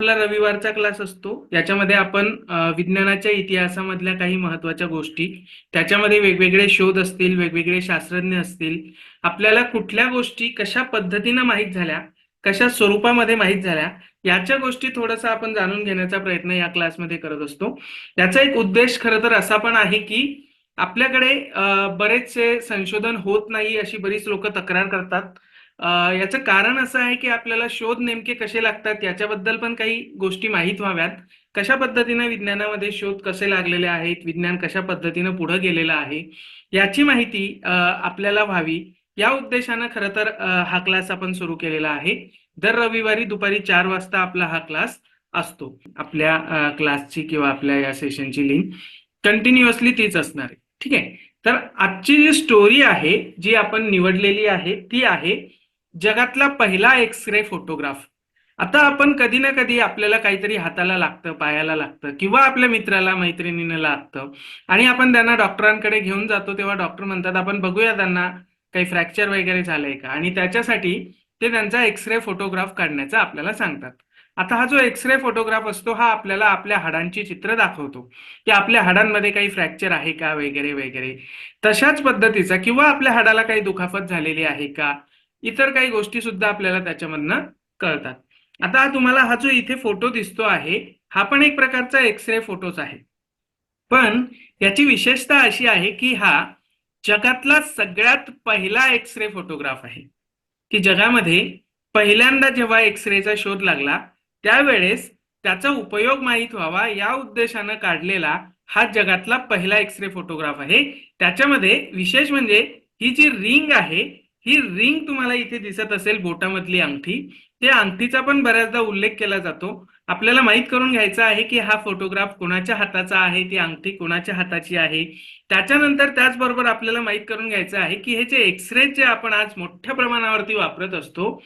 आपला रविवारचा क्लास असतो. याच्यामध्ये आपण विज्ञानाच्या इतिहासामधल्या काही महत्त्वाच्या गोष्टी त्याच्यामध्ये वेगवेगळे शोध असतील वेगवेगळे शास्त्रज्ञ असतील आपल्याला कुठल्या गोष्टी कशा पद्धतीनं माहीत झाल्या कशा स्वरूपामध्ये माहीत झाल्या याच्या गोष्टी थोडंसं आपण जाणून घेण्याचा प्रयत्न या क्लासमध्ये करत असतो. याचा एक उद्देश खरं तर असा पण आहे की आपल्याकडे बरेचसे संशोधन होत नाही अशी बरीच लोक तक्रार करतात. याचं कारण असं आहे की आपल्याला शोध नेमके कसे लागतात याच्याबद्दल पण काही गोष्टी माहीत व्हाव्यात. कशा पद्धतीने विज्ञानामध्ये शोध कसे लागलेले आहेत विज्ञान कशा पद्धतीनं पुढे गेलेलं आहे याची माहिती आपल्याला व्हावी. या उद्देशानं खरं तर हा क्लास आपण सुरू केलेला आहे. दर रविवारी दुपारी चार वाजता आपला हा क्लास असतो. आपल्या क्लासची किंवा आपल्या या सेशनची लिंक कंटिन्युअसली तीच असणार आहे. ठीक आहे? तर आजची जी स्टोरी आहे जी आपण निवडलेली आहे ती आहे जगातला पहिला एक्स रे फोटोग्राफ आता आपण कधी ना कधी आपल्याला काहीतरी हाताला लागतं पायाला लागतं किंवा आपल्या मित्राला मैत्रिणीला लागतं. आणि आपण त्यांना डॉक्टरांकडे घेऊन जातो तेव्हा डॉक्टर म्हणतात आपण बघूया त्यांना काही फ्रॅक्चर वगैरे झालंय का? आणि त्याच्यासाठी ते त्यांचा एक्स रे फोटोग्राफ काढण्याचा आपल्याला सांगतात. आता हा जो एक्स रे फोटोग्राफ असतो हा आपल्याला आपल्या हाडांची चित्र दाखवतो. की आपल्या हाडांमध्ये काही फ्रॅक्चर आहे का वगैरे वगैरे. तशाच पद्धतीचा किंवा आपल्या हाडाला काही दुखापत झालेली आहे का? इतर काही गोष्टी सुद्धा आपल्याला त्याच्यामधनं कळतात. आता तुम्हाला हा जो इथे फोटो दिसतो आहे हा पण एक प्रकारचा एक्सरे फोटोच आहे. पण याची विशेषता अशी आहे की हा जगातला सगळ्यात पहिला एक्सरे फोटोग्राफ आहे. की जगामध्ये पहिल्यांदा जेव्हा एक्सरेचा शोध लागला त्यावेळेस त्याचा उपयोग माहीत व्हावा या उद्देशानं काढलेला हा जगातला पहिला एक्सरे फोटोग्राफ आहे. त्याच्यामध्ये विशेष म्हणजे ही जी रिंग आहे ही रिंग तुम्हाला इथे दिसत असेल बोटामधली अंगठी. त्या अंगठीचा पण बऱ्याचदा उल्लेख केला जातो. आपल्याला माहीत करून घ्यायचा आहे की हा फोटोग्राफ कोणाच्या हाताचा आहे ती अंगठी कोणाच्या हाताची आहे? त्याच्यानंतर त्याचबरोबर आपल्याला माहीत करून घ्यायचं आहे की हे जे एक्सरे जे आपण आज मोठ्या प्रमाणावरती वापरत असतो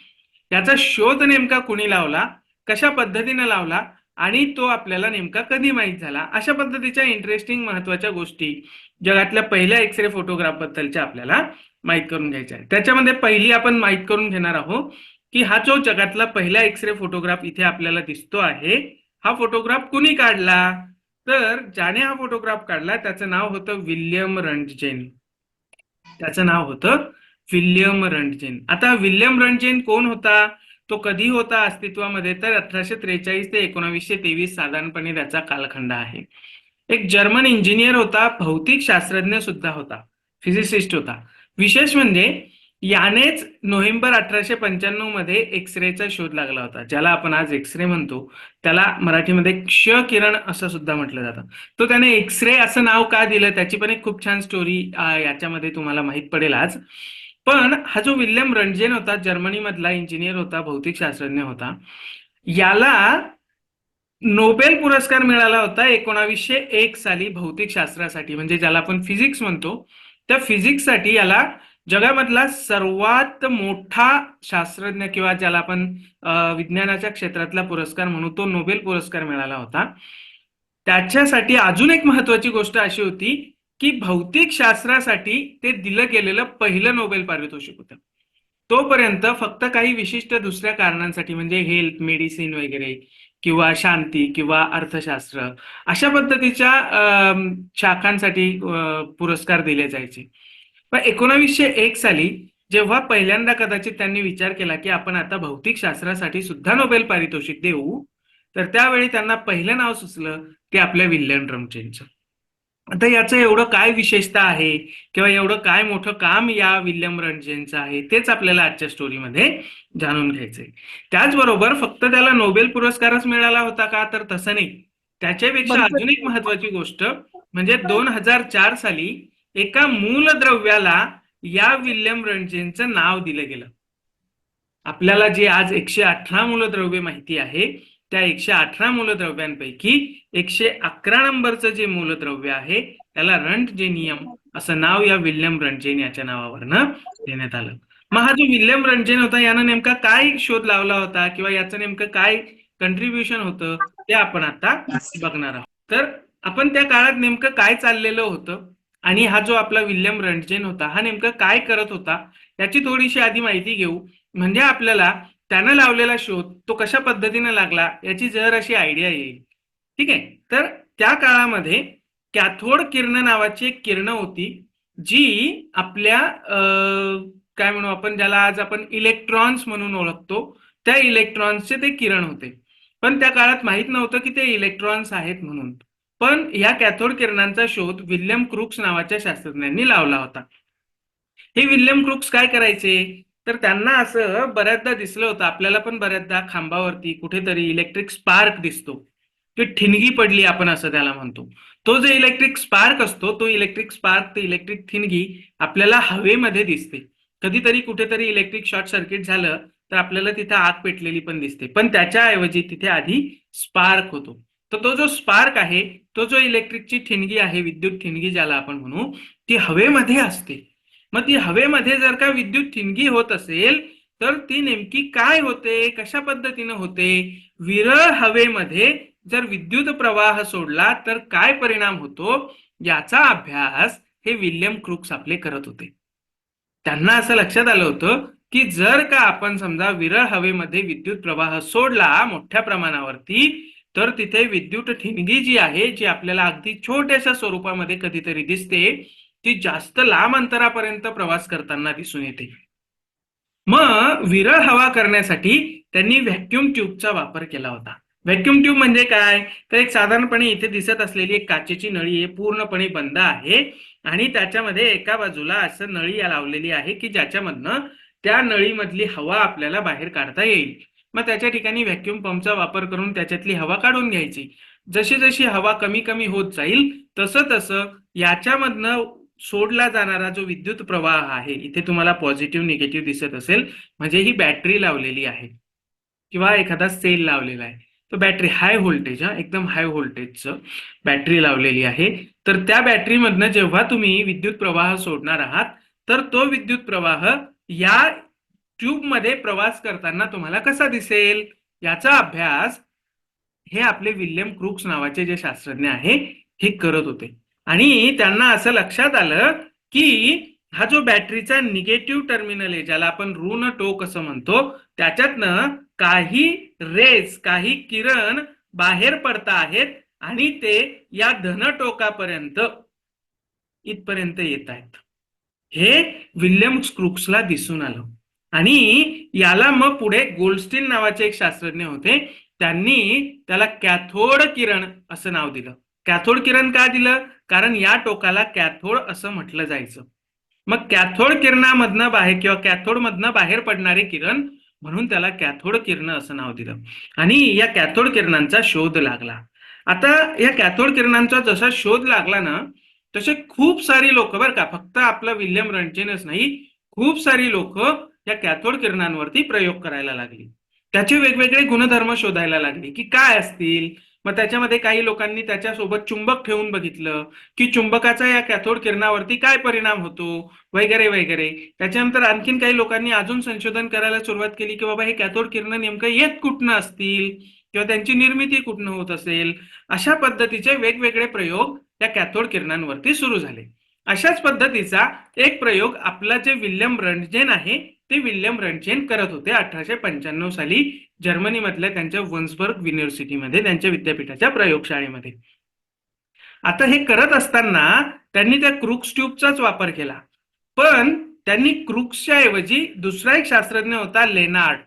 याचा शोध नेमका कुणी लावला कशा पद्धतीने लावला आणि तो आपल्याला नेमका कधी माहीत झाला? अशा पद्धतीच्या इंटरेस्टिंग महत्त्वाच्या गोष्टी जगातल्या पहिल्या एक्सरे फोटोग्राफ बद्दलच्या आपल्याला माहीत करून घ्यायच्या आहे. त्याच्यामध्ये पहिली आपण माहीत करून घेणार आहोत की हा जो जगातला पहिला एक्सरे फोटोग्राफ इथे आपल्याला दिसतो आहे हा फोटोग्राफ कुणी काढला? तर ज्याने हा फोटोग्राफ काढला त्याचं नाव होतं विल्यम रणजेन. त्याचं नाव होतं विल्यम रणजेन. आता विल्यम रणजेन कोण होता? तो कधी होता अस्तित्वामध्ये? तर अठराशे त्रेचाळीस ते एकोणावीसशे तेवीस साधारणपणे त्याचा कालखंड आहे. एक जर्मन इंजिनियर होता भौतिक शास्त्रज्ञ सुद्धा होता फिजिसिस्ट होता. विशेष म्हणजे यानेच नोव्हेंबर अठराशे पंच्याण्णवमध्ये एक्सरेचा शोध लागला होता ज्याला आपण आज एक्सरे म्हणतो. त्याला मराठीमध्ये क्ष किरण असं सुद्धा म्हटलं जातं. तो त्याने एक्सरे असं नाव का दिलं? त्याची पण एक खूप छान स्टोरी याच्यामध्ये तुम्हाला माहीत पडेल आज. पण हा जो विल्यम रणजेन होता जर्मनीमधला इंजिनियर होता भौतिक शास्त्रज्ञ होता याला नोबेल पुरस्कार मिळाला होता एकोणावीसशे एक साली भौतिक शास्त्रासाठी. म्हणजे ज्याला आपण फिजिक्स म्हणतो. त्या फिजिक्ससाठी याला जगामधला सर्वात मोठा शास्त्रज्ञ किंवा ज्याला आपण विज्ञानाच्या क्षेत्रातला पुरस्कार म्हणू तो नोबेल पुरस्कार मिळाला होता. त्याच्यासाठी अजून एक महत्वाची गोष्ट अशी होती की भौतिक शास्त्रासाठी ते दिलं गेलेलं पहिलं नोबेल पारितोषिक होतं. तोपर्यंत फक्त काही विशिष्ट दुसऱ्या कारणांसाठी म्हणजे हेल्थ मेडिसिन वगैरे किंवा शांती किंवा अर्थशास्त्र अशा पद्धतीच्या शाखांसाठी पुरस्कार दिले जायचे. पण एकोणावीसशे एक साली जेव्हा पहिल्यांदा कदाचित त्यांनी विचार केला की आपण आता भौतिक शास्त्रासाठी सुद्धा नोबेल पारितोषिक देऊ तर त्यावेळी त्यांना पहिलं नाव सुचलं ते आपल्या विल्यम रमचेंचं आता याचं एवढं काय विशेषता आहे? किंवा एवढं काय मोठं काम या विल्यम रणजेनचं आहे? तेच आपल्याला आजच्या स्टोरीमध्ये जाणून घ्यायचंय. त्याचबरोबर फक्त त्याला नोबेल पुरस्कारच मिळाला होता का? तर तसं नाही. त्याच्यापेक्षा अजून एक महत्वाची गोष्ट म्हणजे दोन हजार चार साली एका मूलद्रव्याला या विल्यम रणजेनचं नाव दिलं गेलं. आपल्याला जे आज एकशे अठरा मूलद्रव्य माहिती आहे त्या एकशे अठरा मूलद्रव्यांपैकी एकशे अकरा नंबरचं जे मूलद्रव्य आहे त्याला रंटजेनियम असं नाव या विल्यम रंटजेन याच्या नावावरनं देण्यात आलं. मग हा जो विल्यम रंटजेन होता यानं नेमका काय शोध लावला होता किंवा याचं नेमकं काय कंट्रीब्युशन होतं ते आपण आता बघणार आहोत. तर आपण त्या काळात नेमकं काय चाललेलं होतं आणि हा जो आपला विल्यम रंटजेन होता हा नेमकं काय करत होता याची थोडीशी आधी माहिती घेऊ. म्हणजे आपल्याला त्यानं लावलेला शोध तो कशा पद्धतीने लागला याची जर अशी आयडिया येईल. ठीक आहे? तर त्या काळामध्ये कॅथोड किरण नावाची एक किरण होती जी आपल्या काय म्हणू आपण ज्याला आज आपण इलेक्ट्रॉन्स म्हणून ओळखतो त्या इलेक्ट्रॉन्सचे ते किरण होते. पण त्या काळात माहीत नव्हतं की ते इलेक्ट्रॉन्स आहेत म्हणून. पण या कॅथोड किरणांचा शोध विल्यम क्रुक्स नावाच्या शास्त्रज्ञांनी लावला होता. हे विल्यम क्रुक्स काय करायचे? तर त्यांना असं बऱ्याचदा दिसलं होतं आपल्याला पण बऱ्याचदा खांबावरती कुठेतरी इलेक्ट्रिक स्पार्क दिसतो. की ठिणगी पडली आपण असं त्याला म्हणतो. तो जो इलेक्ट्रिक स्पार्क असतो तो इलेक्ट्रिक स्पार्क ते इलेक्ट्रिक ठिणगी आपल्याला हवेमध्ये दिसते. कधीतरी कुठेतरी इलेक्ट्रिक शॉर्ट सर्किट झालं तर आपल्याला तिथे आग पेटलेली पण दिसते. पण त्याच्याऐवजी तिथे आधी स्पार्क होतो. तर तो जो स्पार्क आहे तो जो इलेक्ट्रिकची ठिणगी आहे विद्युत ठिणगी ज्याला आपण म्हणू ती हवेमध्ये असते. मग ती हवेमध्ये जर का विद्युत ठिणगी होत असेल तर ती नेमकी काय होते? कशा पद्धतीनं होते? विरळ हवेमध्ये जर विद्युत प्रवाह सोडला तर काय परिणाम होतो? याचा अभ्यास हे विल्यम क्रुक्स आपले करत होते. त्यांना असं लक्षात आलं होतं की जर का आपण समजा विरळ हवेमध्ये विद्युत प्रवाह सोडला मोठ्या प्रमाणावरती तर तिथे विद्युत ठिणगी जी आहे जी आपल्याला अगदी छोट्याशा स्वरूपामध्ये कधीतरी दिसते ती जास्त लांब अंतरापर्यंत प्रवास करताना दिसून येते. मग विरळ हवा करण्यासाठी त्यांनी व्हॅक्युम ट्यूबचा वापर केला होता. व्हॅक्युम ट्यूब म्हणजे काय? तर एक साधारणपणे इथे दिसत असलेली एक काचेची नळी आहे पूर्णपणे बंद आहे आणि त्याच्यामध्ये एका बाजूला असं नळी लावलेली आहे की ज्याच्यामधनं त्या नळीमधली हवा आपल्याला बाहेर काढता येईल. मग त्याच्या ठिकाणी व्हॅक्युम पंपचा वापर करून त्याच्यातली हवा काढून घ्यायची. जशी जशी हवा कमी कमी होत जाईल तसं तसं याच्यामधनं सोडला जाणारा जो विद्युत प्रवाह आहे इथे तुम्हाला पॉझिटिव्ह निगेटिव्ह दिसत असेल म्हणजे ही बॅटरी लावलेली आहे. किंवा एखादा सेल लावलेला आहे. तो बॅटरी हाय व्होल्टेज हा एकदम हाय व्होल्टेजचं बॅटरी लावलेली आहे. तर त्या बॅटरीमधनं जेव्हा तुम्ही विद्युत प्रवाह सोडणार आहात तर तो विद्युत प्रवाह या ट्यूबमध्ये प्रवास करताना तुम्हाला कसा दिसेल? याचा अभ्यास हे आपले विल्यम क्रुक्स नावाचे जे शास्त्रज्ञ आहे हे करत होते. आणि त्यांना असं लक्षात आलं की हा जो बॅटरीचा निगेटिव्ह टर्मिनल आहे ज्याला आपण ऋण टोक असं म्हणतो त्याच्यातनं काही रेज काही किरण बाहेर पडता आहेत आणि ते या धन टोकापर्यंत इथपर्यंत येत आहेत. हे विल्यम स्क्रुक्सला दिसून आलं. आणि याला मग पुढे गोल्डस्टीन नावाचे एक शास्त्रज्ञ होते त्यांनी त्याला कॅथोड किरण असं नाव दिलं. कॅथोड किरण का दिलं? कारण या टोकाला कॅथोड असं म्हटलं जायचं. मग कॅथोड किरणामधनं बाहेर किंवा कॅथोडमधनं बाहेर पडणारे किरण म्हणून त्याला कॅथोड किरण असं नाव दिलं. आणि या कॅथोड किरणांचा शोध लागला. आता या कॅथोड किरणांचा जसा शोध लागला ना तसे खूप सारी लोक बरं का फक्त आपलं विल्यम रणचेनच नाही खूप सारी लोक या कॅथोड किरणांवरती प्रयोग करायला लागली. त्याचे वेगवेगळे गुणधर्म शोधायला लागले की काय असतील मग त्याच्यामध्ये काही लोकांनी त्याच्यासोबत चुंबक ठेवून बघितलं की चुंबकाचा या कॅथोड किरणावरती काय परिणाम होतो? वगैरे वगैरे. त्याच्यानंतर आणखीन काही लोकांनी अजून संशोधन करायला सुरुवात केली की बाबा हे कॅथोड किरण नेमकं येत कुठनं असतील? किंवा त्यांची निर्मिती कुठनं होत असेल? अशा पद्धतीचे वेगवेगळे प्रयोग या कॅथोड किरणांवरती सुरू झाले. अशाच पद्धतीचा एक प्रयोग आपला जे विल्यम रणजेन आहे ते विल्यम रणचेन करत होते अठराशे पंच्याण्णव साली जर्मनीमधल्या त्यांच्या वन्सबर्ग युनिव्हर्सिटीमध्ये त्यांच्या विद्यापीठाच्या प्रयोगशाळेमध्ये. आता हे करत असताना त्यांनी त्या क्रुक्स ट्यूबचाच वापर केला. पण त्यांनी क्रुक्सच्या ऐवजी दुसरा एक शास्त्रज्ञ होता लेनार्ड.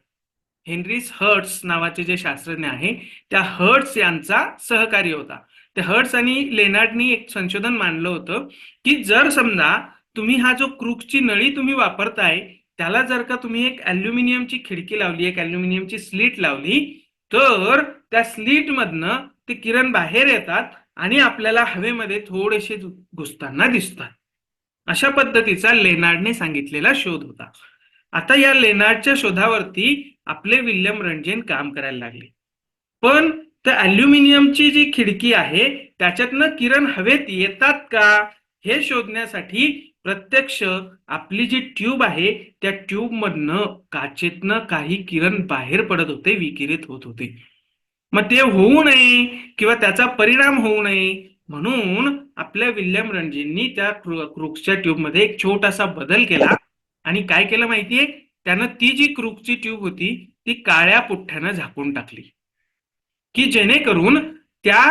हेनरीस हर्ट्स नावाचे जे शास्त्रज्ञ आहे त्या हर्ट्स यांचा सहकारी होता. त्या हर्ट्स आणि लेनार्डनी एक संशोधन मांडलं होतं की जर समजा तुम्ही हा जो क्रुक्सची नळी तुम्ही वापरताय त्याला जर का तुम्ही एक अल्युमिनियमची खिडकी लावली एक अल्युमिनियमची स्लीट लावली तर त्या स्लीट मधनं ते किरण बाहेर येतात आणि आपल्याला हवेमध्ये थोडेसे घुसताना दिसतात. अशा पद्धतीचा लेनार्डने सांगितलेला शोध होता. आता या लेनार्डच्या शोधावरती आपले विल्यम रणजेन काम करायला लागले. पण त्या अल्युमिनियमची जी खिडकी आहे त्याच्यातनं किरण हवेत येतात का हे शोधण्यासाठी प्रत्यक्ष आपली जी ट्यूब आहे त्या ट्यूब मधनं काचेतनं काही किरण बाहेर पडत होते विकिरित होत होते. मग ते होऊ नये किंवा त्याचा परिणाम होऊ नये म्हणून आपल्या विल्यम रणजींनी त्या क्रुक्सच्या ट्यूबमध्ये एक छोटासा बदल केला. आणि काय केलं माहितीये? त्यानं ती जी क्रुकची ट्यूब होती ती काळ्या पुठ्ठ्यानं झाकून टाकली. की जेणेकरून त्या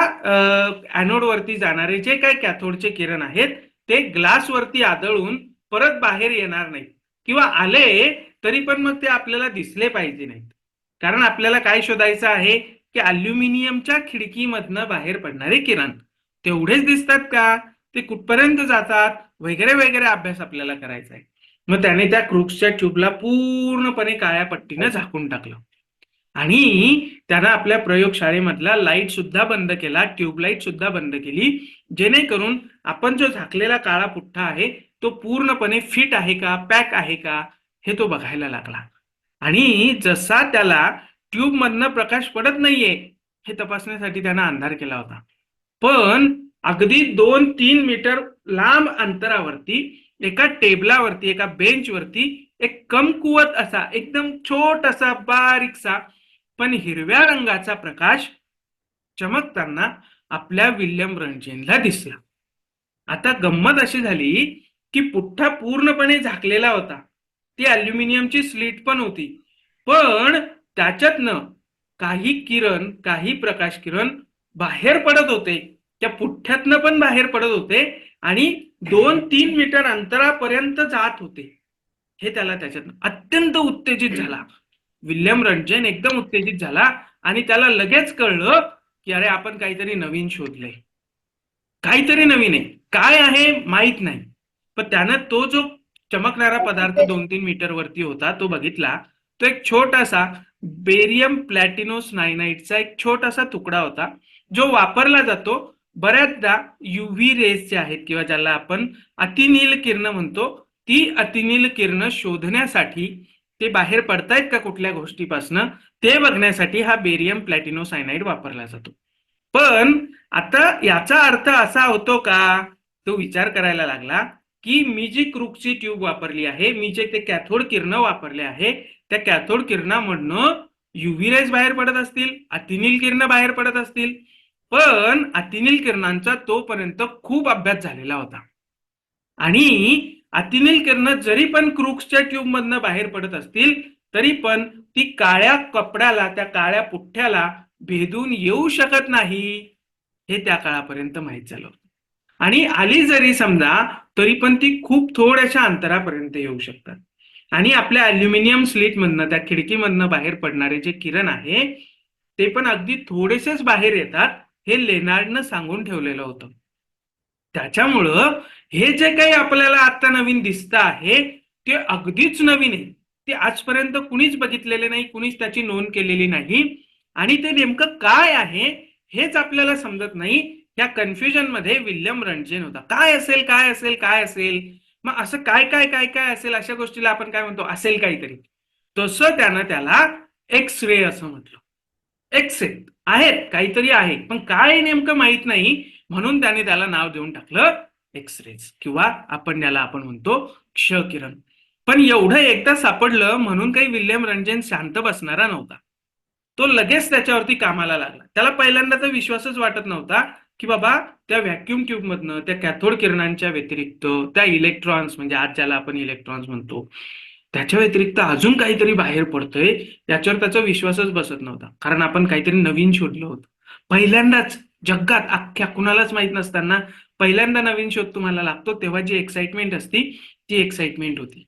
वरती जाणारे जे काही कॅथोडचे किरण आहेत ते ग्लासवरती आदळून परत बाहेर येणार नाही किंवा आले तरी पण मग ते आपल्याला दिसले पाहिजे नाहीत. कारण आपल्याला काय शोधायचं आहे? की अल्युमिनियमच्या खिडकीमधनं बाहेर पडणारे किरण. तेवढेच दिसतात का? ते कुठपर्यंत जातात? वगैरे वगैरे अभ्यास आपल्याला करायचा आहे. मग त्याने त्या क्रुक्सच्या ट्यूबला पूर्णपणे काळ्या पट्टीनं झाकून टाकलं. आणि त्यानं आपल्या प्रयोगशाळेमधला लाइट सुद्धा बंद केला ट्यूबलाईट सुद्धा बंद केली. जेणेकरून आपण जो झाकलेला काळा पुठ्ठा आहे तो पूर्णपणे फिट आहे का पॅक आहे का हे तो बघायला लागला. आणि जसा त्याला ट्यूब मधनं प्रकाश पडत नाहीये हे तपासण्यासाठी त्यानं अंधार केला होता. पण अगदी दोन तीन मीटर लांब अंतरावरती एका टेबलावरती एका बेंचवरती एक कमकुवत असा एकदम छोटासा बारीकसा पण हिरव्या रंगाचा प्रकाश चमकताना आपल्या विल्यम रणजेनला दिसला. आता गंमत अशी झाली की पुठ्ठा पूर्णपणे झाकलेला होता. ती अल्युमिनियमची स्लीट पण होती. पण त्याच्यातनं काही किरण काही प्रकाश किरण बाहेर पडत होते. त्या पुठ्ठ्यातनं पण बाहेर पडत होते आणि दोन तीन मीटर अंतरापर्यंत जात होते. हे त्याला त्याच्यातनं अत्यंत उत्तेजित झाला. विल्यम रंजन एकदम उत्तेजित झाला आणि त्याला लगेच कळलं की अरे आपण काहीतरी नवीन शोधलंय. काहीतरी नवीन आहे. काय आहे माहीत नाही. पण त्यानं तो जो चमकणारा पदार्थ दोन तीन मीटर वरती होता तो बघितला तो एक छोटासा बेरियम प्लॅटिनोस नायनाईटचा एक छोटासा तुकडा होता जो वापरला जातो बऱ्याचदा युव्ही रेस जे आहेत किंवा ज्याला आपण अतिनील किरण म्हणतो ती अतिनील किरण शोधण्यासाठी ते बाहेर पडतायत का कुठल्या गोष्टीपासनं ते बघण्यासाठी हा बेरियम प्लॅटिनो सायनाईड वापरला जातो. पण आता याचा अर्थ असा होतो का? तो विचार करायला लागला की मी जी क्रुकची ट्यूब वापरली आहे मी जे ते कॅथोड किरण वापरले आहे त्या कॅथोड किरणामधनं युव्ही रेज बाहेर पडत असतील अतिनील किरण बाहेर पडत असतील पण अतिनील किरणांचा तोपर्यंत खूप अभ्यास झालेला होता. आणि अतिनील किरण जरी पण क्रुक्सच्या ट्यूब मधनं बाहेर पडत असतील तरी पण ती काळ्या कपड्याला त्या काळ्या पुठ्ठ्याला भेदून येऊ शकत नाही हे त्या काळापर्यंत माहीत झालं. आणि आली जरी समजा तरी पण ती खूप थोड्याशा अंतरापर्यंत येऊ शकतात. आणि आपल्या अल्युमिनियम स्लीट मधनं त्या खिडकीमधनं बाहेर पडणारे जे किरण आहे ते पण अगदी थोडेसेच बाहेर येतात हे लेनार्डनं सांगून ठेवलेलं होतं. त्याच्यामुळं हे जे काही आपल्याला आता नवीन दिसतं आहे ते अगदीच नवीन आहे. ते आजपर्यंत कुणीच बघितलेले नाही कुणीच त्याची नोंद केलेली नाही. आणि ते नेमकं काय आहे हेच आपल्याला समजत नाही. या कन्फ्युजनमध्ये विल्यम रणजेन होता. काय असेल काय असेल काय असेल? मग असं काय काय काय काय असेल अशा गोष्टीला आपण काय म्हणतो? असेल काहीतरी. तसं त्यानं त्याला एक्स रे असं म्हटलं. एक्स रे आहेत काहीतरी आहे. पण काय नेमकं माहीत नाही म्हणून त्याने त्याला नाव देऊन टाकलं. एक्स रेज किंवा आपण याला आपण म्हणतो क्ष किरण. पण एवढं एकदा सापडलं म्हणून काही विल्यम रंजन शांत बसणारा नव्हता. तो लगेच त्याच्यावरती कामाला लागला. त्याला पहिल्यांदा तर विश्वासच वाटत नव्हता की बाबा त्या व्हॅक्युम ट्यूब मधनं त्या कॅथोड किरणांच्या व्यतिरिक्त त्या इलेक्ट्रॉन्स म्हणजे आज ज्याला आपण इलेक्ट्रॉन्स म्हणतो त्याच्या व्यतिरिक्त अजून काहीतरी बाहेर पडतंय याच्यावर त्याचा विश्वासच बसत नव्हता. कारण आपण काहीतरी नवीन शोधलं होतं. पहिल्यांदाच जगात अख्ख्या कुणालाच माहीत नसताना पहिल्यांदा नवीन शोध तुम्हाला लागतो तेव्हा जी एक्साइटमेंट असती ती एक्साइटमेंट होती.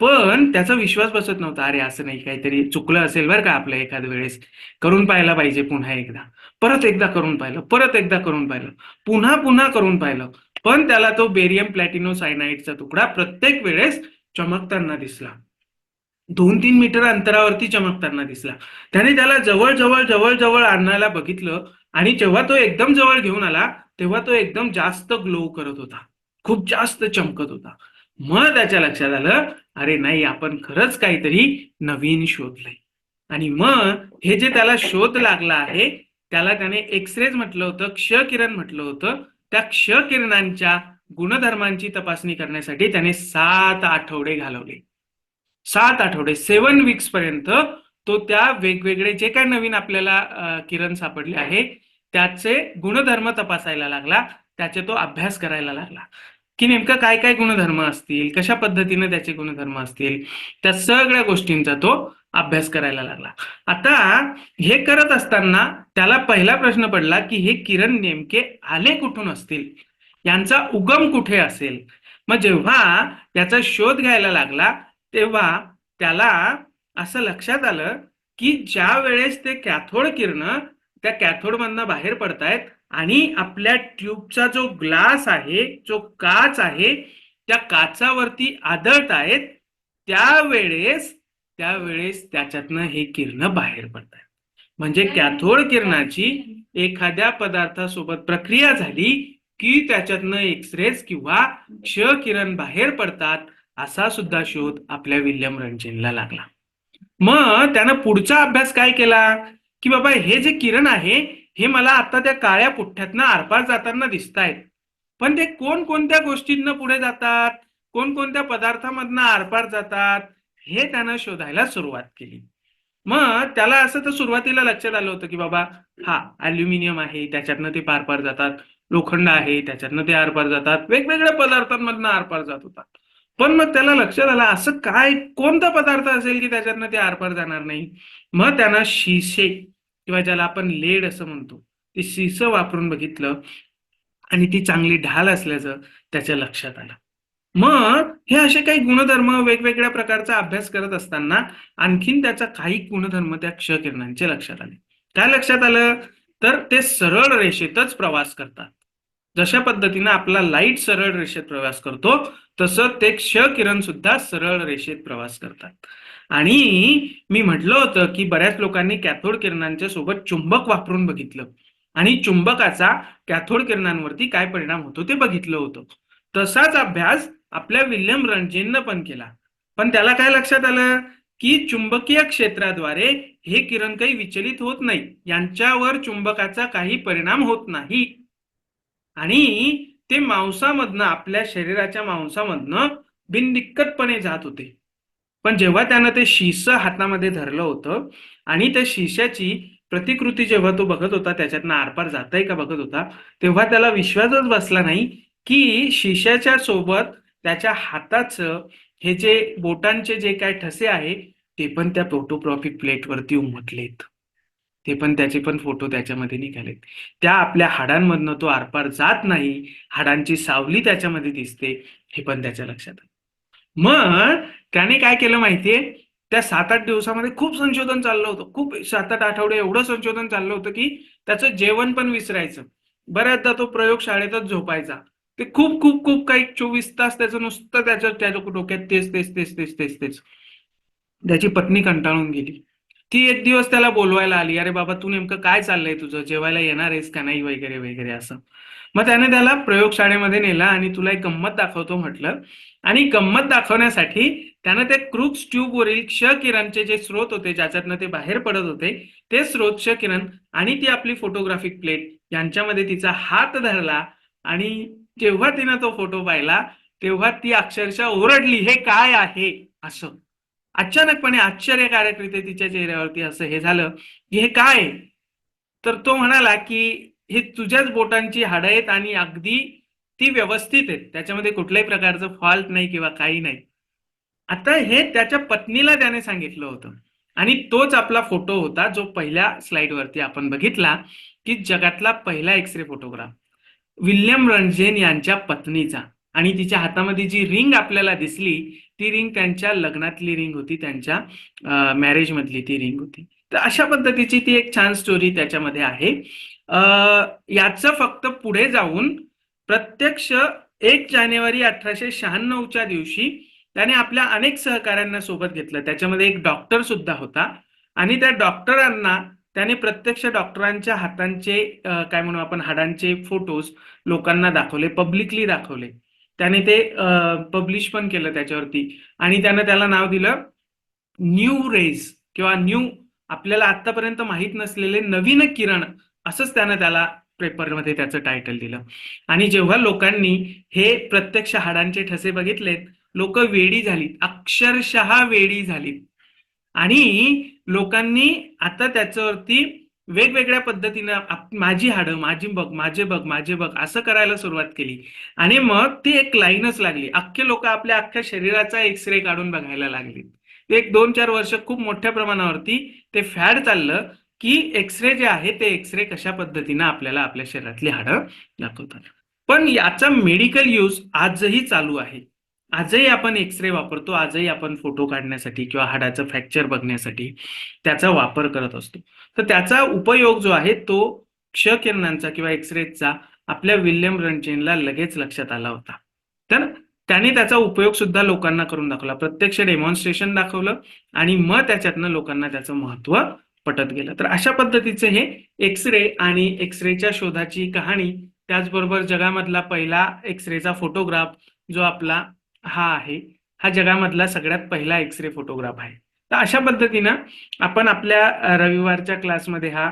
पण त्याचा विश्वास बसत नव्हता अरे असं नाही काहीतरी चुकलं असेल बरं का आपलं एखाद वेळेस. करून पाहायला पाहिजे पुन्हा एकदा. परत एकदा करून पाहिलं परत एकदा करून पाहिलं पुन्हा पुन्हा करून पाहिलं. पण त्याला तो बेरियम प्लॅटिनो सायनाईडचा तुकडा प्रत्येक वेळेस चमकताना दिसला. दोन तीन मीटर अंतरावरती चमकताना दिसला. त्याने त्याला जवळ जवळ जवळ जवळ आणायला बघितलं आणि जेव्हा तो एकदम जवळ घेऊन आला तेव्हा तो एकदम जास्त ग्लो करत होता. खूप जास्त चमकत होता. मग त्याच्या लक्षात आलं अरे नाही आपण खरंच काहीतरी नवीन शोधलंय. आणि मग हे जे त्याला शोध लागला आहे त्याला त्याने एक्सरेज म्हटलं होतं क्ष किरण म्हटलं होतं. त्या क्ष किरणांच्या गुणधर्मांची तपासणी करण्यासाठी त्याने सात आठवडे घालवले. सात आठवडे सेवन वीक्स पर्यंत तो त्या वेगवेगळे जे काय नवीन आपल्याला किरण सापडले आहे त्याचे गुणधर्म तपासायला लागला त्याचे तो अभ्यास करायला लागला. की नेमकं काय काय गुणधर्म असतील कशा पद्धतीने त्याचे गुणधर्म असतील त्या सगळ्या गोष्टींचा तो अभ्यास करायला लागला. आता हे करत असताना त्याला पहिला प्रश्न पडला की हे किरण नेमके आले कुठून असतील? यांचा उगम कुठे असेल? मग जेव्हा याचा शोध घ्यायला लागला तेव्हा त्याला असं लक्षात आलं की ज्या वेळेस ते कॅथोड किरण त्या कॅथोड मधनं बाहेर पडतायत आणि आपल्या ट्यूबचा जो ग्लास आहे जो काच आहे त्या काचावरती आदळत आहेत त्यावेळेस त्यावेळेस त्याच्यातनं हे किरण बाहेर पडतात म्हणजे कॅथोड किरणाची एखाद्या पदार्थासोबत प्रक्रिया झाली की त्याच्यातनं एक्सरेज किंवा क्ष किरण बाहेर पडतात असा सुद्धा शोध आपल्या विल्यम रणजीनला लागला. मग त्यानं पुढचा अभ्यास काय केला? की बाबा हे जे किरण आहे हे मला आता त्या काळ्या पुठ्ठ्यातनं आरपार जाताना दिसत आहेत पण ते कोणकोणत्या गोष्टींना पुढे जातात? कोणकोणत्या पदार्थामधनं आरपार जातात? हे त्यानं शोधायला सुरुवात केली. मग त्याला असं तर सुरुवातीला लक्षात आलं होतं की बाबा हा अल्युमिनियम आहे त्याच्यातनं ते पार पार जातात. लोखंड आहे त्याच्यातनं ते आरपार जातात. वेगवेगळ्या पदार्थांमधनं आरपार जात होतात. पण मग त्याला लक्षात आलं असं काय कोणता पदार्थ असेल की त्याच्यातनं ते आरपार जाणार नाही? मग त्यानं शिसे. किंवा ज्याला आपण लेड असं म्हणतो ते शिस वापरून बघितलं आणि ती चांगली ढाल असल्याचं त्याच्या लक्षात आलं. मग हे असे काही गुणधर्म वेगवेगळ्या प्रकारचा अभ्यास करत असताना आणखीन त्याचा काही गुणधर्म त्या क्ष किरणांचे लक्षात आले. काय लक्षात आलं? तर ते सरळ रेषेतच प्रवास करतात. जशा पद्धतीनं आपला लाइट सरळ रेषेत प्रवास करतो तसं ते क्ष किरण सुद्धा सरळ रेषेत प्रवास करतात. आणि मी म्हटलं होतं की बऱ्याच लोकांनी कॅथोड किरणांच्या सोबत चुंबक वापरून बघितलं. आणि चुंबकाचा कॅथोड किरणांवरती काय परिणाम होतो ते बघितलं होतं. तसाच अभ्यास आपल्या विल्यम रणजेननं पण केला. पण त्याला काय लक्षात आलं? की चुंबकीय क्षेत्राद्वारे हे किरण काही विचलित होत नाही. यांच्यावर चुंबकाचा काही परिणाम होत नाही. आणि ते मांसामधनं आपल्या शरीराच्या मांसामधनं बिनदिक्कतपणे जात होते. पण जेव्हा त्यानं ते शिस हातामध्ये धरलं होतं आणि त्या शिशाची प्रतिकृती जेव्हा तो बघत होता त्याच्यातनं आरपार जातंय का बघत होता तेव्हा त्याला विश्वासच बसला नाही की शिशाच्या सोबत त्याच्या हाताचं हे जे बोटांचे जे काय ठसे आहे ते पण त्या फोटोग्राफिक प्लेटवरती उमटलेत ते पण त्याचे पण फोटो त्याच्यामध्ये निघालेत त्या आपल्या हाडांमधनं तो आरपार जात नाही हाडांची सावली त्याच्यामध्ये दिसते हे पण त्याच्या लक्षात आलं. मग त्याने काय केलं माहितीये? त्या सात आठ दिवसामध्ये खूप संशोधन चाललं होतं. खूप सात आठ आठवडे एवढं संशोधन चाललं होतं की त्याचं जेवण पण विसरायचं. बऱ्याचदा तो प्रयोग शाळेतच झोपायचा. ते खूप खूप खूप काही चोवीस तास त्याचं नुसतं त्याच्या त्याच्या डोक्यात तेच तेच तेच तेच तेच तेच. त्याची पत्नी कंटाळून गेली. ती एक दिवस त्याला बोलवायला आली. अरे बाबा तू नेमकं काय चाललंय तुझं? जेवायला येणार आहेस का नाही? वगैरे वगैरे असं. मग त्याने त्याला प्रयोगशाळेमध्ये नेला आणि तुला एक गंमत दाखवतो म्हटलं. आणि गंमत दाखवण्यासाठी त्यानं त्या क्रुक्स ट्यूबवरील क्ष किरणचे जे स्रोत होते ज्याच्यातनं ते बाहेर पडत होते ते स्रोत क्ष किरण आणि ती आपली फोटोग्राफिक प्लेट यांच्यामध्ये तिचा हात धरला आणि जेव्हा तिनं तो फोटो पाहिला तेव्हा ती अक्षरशः ओरडली हे काय आहे? असं. अचानकपणे आश्चर्यकारकरीत्या तिच्या चेहऱ्यावरती असं हे झालं की हे काय? आहे? तर तो म्हणाला की हे तुझ्याच बोटांची हाडं आहेत आणि अगदी ती व्यवस्थित आहेत. त्याच्यामध्ये कुठल्याही प्रकारचं फॉल्ट नाही किंवा काही नाही. आता हे त्याच्या पत्नीला त्याने सांगितलं होतं. आणि तोच आपला फोटो होता जो पहिल्या स्लाइडवरती आपण बघितला की जगातला पहिला एक्सरे फोटोग्राफ विल्यम रणजेन यांच्या पत्नीचा. आणि तिच्या हातामध्ये जी रिंग आपल्याला दिसली ती रिंग त्यांच्या लग्नातली रिंग होती त्यांच्या मॅरेज मधली ती रिंग होती. तर अशा पद्धतीची ती एक छान स्टोरी त्याच्यामध्ये आहे. याचं फक्त पुढे जाऊन प्रत्यक्ष एक जानेवारी अठराशे शहाण्णवच्या दिवशी त्याने आपल्या अनेक सहकाऱ्यांना सोबत घेतलं. त्याच्यामध्ये एक डॉक्टर सुद्धा होता. आणि त्या डॉक्टरांना त्याने प्रत्यक्ष डॉक्टरांच्या हातांचे काय म्हणू आपण हाडांचे फोटोज लोकांना दाखवले पब्लिकली दाखवले. त्याने ते पब्लिश पण केलं त्याच्यावरती. आणि त्यानं त्याला नाव दिलं न्यू रेज किंवा न्यू आपल्याला आतापर्यंत माहीत नसलेले नवीन किरण असंच त्यानं त्याला पेपरमध्ये त्याचं टायटल दिलं. आणि जेव्हा लोकांनी हे प्रत्यक्ष हाडांचे ठसे बघितलेत लोक वेडी झालीत अक्षरशः वेडी झालीत. आणि लोकांनी आता त्याच्यावरती वेगवेगळ्या पद्धतीनं माझी हाडं माझी बघ माझे बघ माझे बघ असं करायला सुरुवात केली. आणि मग ती एक लाईनच लागली. अख्खे लोक आपल्या अख्ख्या शरीराचा एक्सरे काढून बघायला लागली एक दोन चार वर्ष खूप मोठ्या प्रमाणावरती ते फॅड चाललं की एक्सरे जे आहे ते एक्सरे कशा पद्धतीनं आपल्याला आपल्या शरीरातली हाडं दाखवतात. पण याचा मेडिकल यूज आजही चालू आहे. आजही आपण एक्सरे वापरतो आजही आपण फोटो काढण्यासाठी किंवा हाडाचं फ्रॅक्चर बघण्यासाठी त्याचा वापर करत असतो. तर त्याचा उपयोग जो आहे तो क्ष किरणांचा किंवा एक्सरेचा आपल्या विल्यम रणचेनला लगेच लक्षात आला होता. तर त्याने त्याचा उपयोग सुद्धा लोकांना करून दाखवला. प्रत्यक्ष डेमॉन्स्ट्रेशन दाखवलं आणि मग त्याच्यातनं लोकांना त्याचं महत्त्व पटत गेलं. तर अशा पद्धतीचे हे एक्सरे आणि एक्सरेच्या शोधाची कहाणी त्याचबरोबर जगामधला पहिला एक्सरेचा फोटोग्राफ जो आपला हा आहे हा जगामधला सगळ्यात पहिला एक्सरे फोटोग्राफ आहे. तर अशा पद्धतीनं आपण आपल्या रविवारच्या क्लासमध्ये हा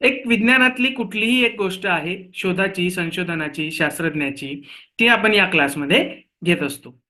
एक विज्ञानातली कुठलीही एक गोष्ट आहे शोधाची संशोधनाची शास्त्रज्ञाची ती आपण या क्लासमध्ये घेत असतो.